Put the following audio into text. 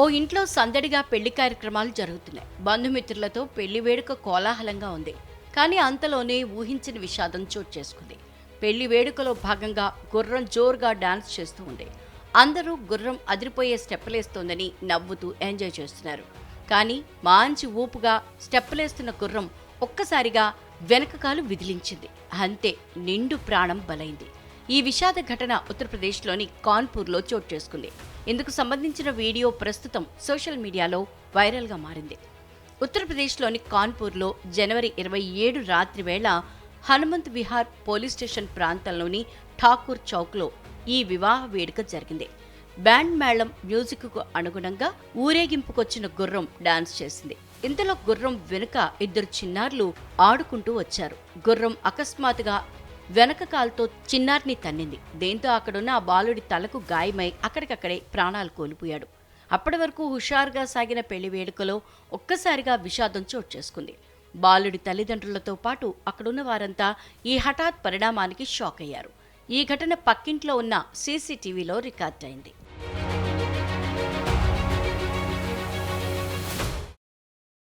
ఓ ఇంట్లో సందడిగా పెళ్ళి కార్యక్రమాలు జరుగుతున్నాయి. బంధుమిత్రులతో పెళ్ళి వేడుక కోలాహలంగా ఉంది. కానీ అంతలోనే ఊహించిన విషాదం చోటు చేసుకుంది. పెళ్ళి వేడుకలో భాగంగా గుర్రం జోరుగా డాన్స్ చేస్తూ ఉంది. అందరూ గుర్రం అదిరిపోయే స్టెప్పులేస్తోందని నవ్వుతూ ఎంజాయ్ చేస్తున్నారు. కానీ మాంచి ఊపుగా స్టెప్పులేస్తున్న గుర్రం ఒక్కసారిగా వెనక కాలు విదిలించింది. అంతే నిండు ప్రాణం బలైంది. ఈ విషాద ఘటన ఉత్తరప్రదేశ్లోని కాన్పూర్లో చోటు చేసుకుంది. ఇందుకు సంబంధించిన వీడియో ప్రస్తుతం సోషల్ మీడియాలో వైరల్గా మారింది. ఉత్తరప్రదేశ్లోని కాన్పూర్లో జనవరి ఇరవై ఏడు రాత్రి వేళ హనుమంత్ విహార్ పోలీస్ స్టేషన్ ప్రాంతంలోని ఠాకూర్ చౌక్లో ఈ వివాహ వేడుక జరిగింది. బ్యాండ్ మేళం మ్యూజిక్కు అనుగుణంగా ఊరేగింపుకొచ్చిన గుర్రం డాన్స్ చేసింది. ఇంతలో గుర్రం వెనుక ఇద్దరు చిన్నారులు ఆడుకుంటూ వచ్చారు. గుర్రం అకస్మాత్తుగా వెనక కాల్తో చిన్నారిని తన్నింది. దేంతో అక్కడున్న ఆ బాలుడి తలకు గాయమై అక్కడికక్కడే ప్రాణాలు కోల్పోయాడు. అప్పటి వరకు హుషారుగా సాగిన పెళ్ళి వేడుకలో ఒక్కసారిగా విషాదం చోటు చేసుకుంది. బాలుడి తల్లిదండ్రులతో పాటు అక్కడున్న వారంతా ఈ హఠాత్ పరిణామానికి షాక్ అయ్యారు ఈ ఘటన పక్కింట్లో ఉన్న సీసీటీవీలో రికార్డ్ అయింది